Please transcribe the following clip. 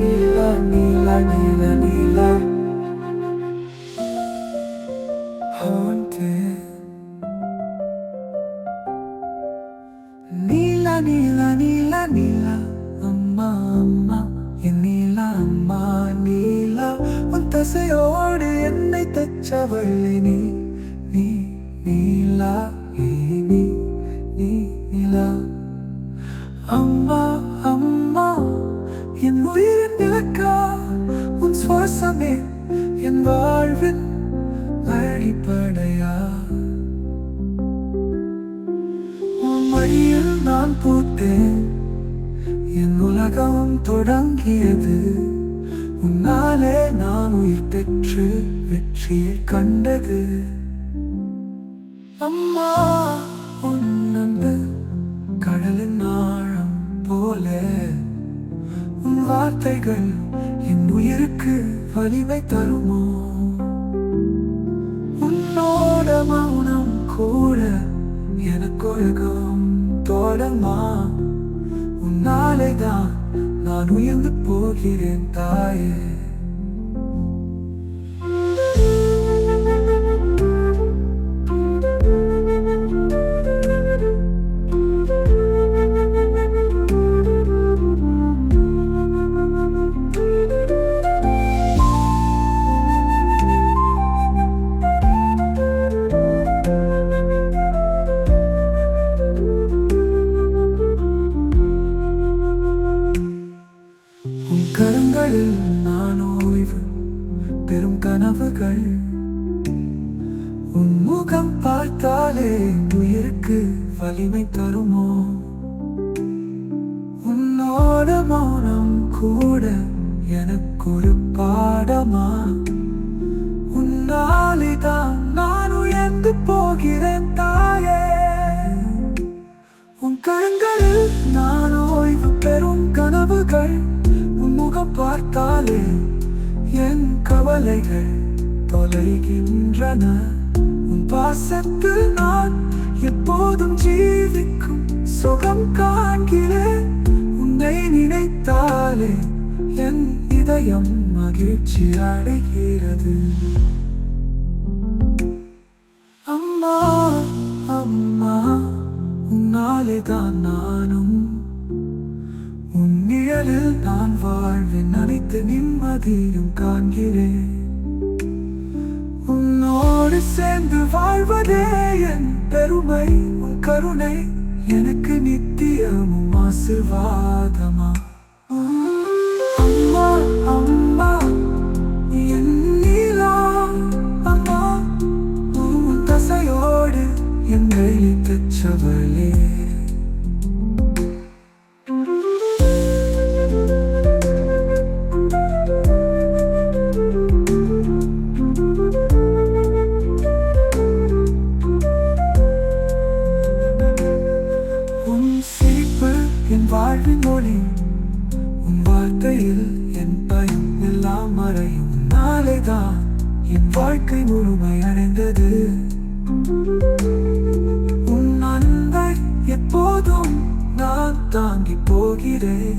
நீல நீல நீல நீல Haunted. நீல நீல நீல நீல அம்மா அம்மா என் நீல அம்மா நீல உன் தசையோடு என்னை தச்சவள்ளி நீ நீ நீலா நீ நீ நீ உன் என் வாழ்வின் அடிப்படையா? உன் மடியில் நான் பூத்தேன். என் உலகம் தொடங்கியது. உன்னாலே நான் உயிர் பெற்று வெற்றியை கண்டது. அம்மா உன்னந்து கடலின் ஆழம் போல. உன் வார்த்தைகள் என் உயிருக்கு வலிமை தருமோ? உன்னோட மௌனம் கூட எனக்கு உலகம் தோழமா உன்னாலே தான் நான் உயர்ந்து போகிறேன் தாயே. கரங்களில் நான் ஓய்வு பெரும் கனவுகள். உன் முகம் பார்த்தாலே உயிருக்கு வலிமை தருமோ? உன்னோட மௌனம் கூட எனக்கு ஒரு பாடமா? உன்னாலே தான் நான் உயர்ந்து போகிறேன் தாயே. உன் கரங்களில் நான் ஓய்வு பெறும் கனவுகள். உன் பார்த்தாலே என் கவலைகள் தொலைகின்றன. உன் பாசத்தில் நான் எப்போதும் ஜீவிக்கும் சுகம் காண்கிறேன் உன்னை நினைத்தாலே என் இதயம் மகிழ்ச்சி அடைகிறது. அம்மா அம்மா உன்னாலே தான் நானும் நிழலில் நான் வாழ்வின். அனைத்து நிம்மதியும் காண்கிறேன். உன்னோடு சேர்ந்து வாழ்வதே என் பெருமை. உன் கருணை எனக்கு நித்தியமும் ஆசிர்வாதமா. என் வாழ்வின் மொழி உன் வார்த்தையில் என் பயம் எல்லாம் மறையும். நாளைதான் என் வாழ்க்கை முழுமை அடைந்தது. உன் அன்பை எப்போதும் நான் தாங்கி போகிறேன்.